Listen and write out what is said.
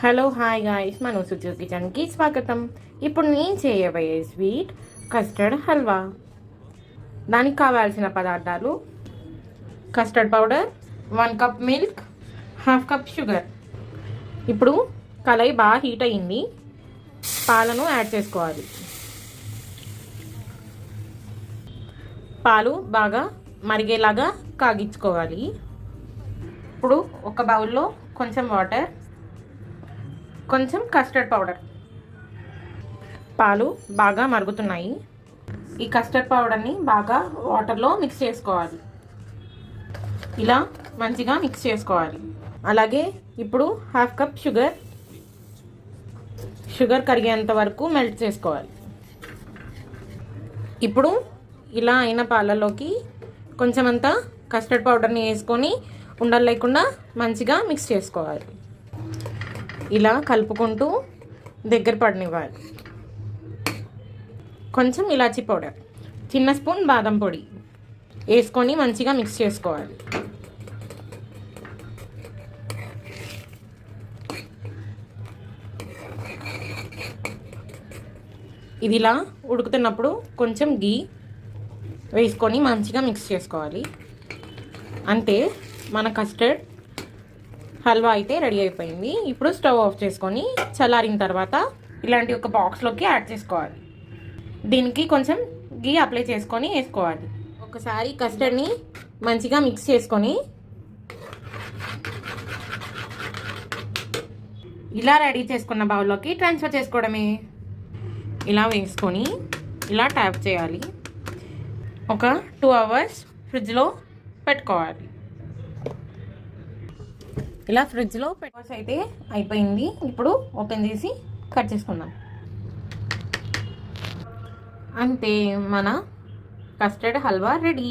Hello hi guys మన సుజు కిచెన్కి స్వాగతం ఇప్పుడు నేను చేయబోయే స్వీట్ కస్టర్డ్ హల్వా దానికి కావాల్సిన పదార్థాలు custard powder one cup milk half cup sugar ఇప్పుడు కలయి బాగా హీట్ అయ్యింది పాలను యాడ్ చేసుకోవాలి పాలు బాగా మరిగేలాగా కాగించుకోవాలి ఇప్పుడు ఒక బౌల్లో కొంచెం వాటర్ కొంచెం కస్టర్డ్ పౌడర్ పాలు బాగా మరుగుతున్నాయి. ఈ కస్టర్డ్ పౌడర్ని బాగా వాటర్లో మిక్స్ చేసుకోవాలి. ఇలా మంచిగా మిక్స్ చేసుకోవాలి. అలాగే ఇప్పుడు హాఫ్ కప్ షుగర్ షుగర్ కరిగేంత వరకు మెల్ట్ చేసుకోవాలి. ఇప్పుడు ఇలా అయిన పాలలోకి కొంచెం అంతా కస్టర్డ్ పౌడర్ని వేసుకొని ఉండలేకుండా మంచిగా మిక్స్ చేసుకోవాలి. ఇలా కలుపుకుంటూ దగ్గర పడనివ్వాలి. కొంచెం ఇలాచీ పౌడర్. చిన్న స్పూన్ బాదం పొడి వేసుకొని మంచిగా మిక్స్ చేసుకోవాలి. ఇది ఇలా ఉడుకుతున్నప్పుడు కొంచెం గీ వేసుకొని మంచిగా మిక్స్ చేసుకోవాలి. అంతే మన కస్టర్డ్ హల్వా అయితే రెడీ అయిపోయింది. ఇప్పుడు స్టవ్ ఆఫ్ చేసుకొని చల్లారిన తర్వాత ఇలాంటి ఒక బాక్స్లోకి యాడ్ చేసుకోవాలి. దీనికి కొంచెం గీ అప్లై చేసుకొని వేసుకోవాలి. ఒకసారి కస్టర్డ్ని మంచిగా మిక్స్ చేసుకొని ఇలా రెడీ చేసుకున్న బౌల్లోకి ట్రాన్స్ఫర్ చేసుకోవడమే. ఇలా వేసుకొని ఇలా ట్యాప్ చేయాలి. ఒక టూ అవర్స్ ఫ్రిడ్జ్లో పెట్టుకోవాలి. ఇలా ఫ్రిడ్జ్లో పెట్టుకోవచ్చు అయితే అయిపోయింది. ఇప్పుడు ఓపెన్ చేసి కట్ చేసుకుందాం. అంతే మన కస్టర్డ్ హల్వా రెడీ.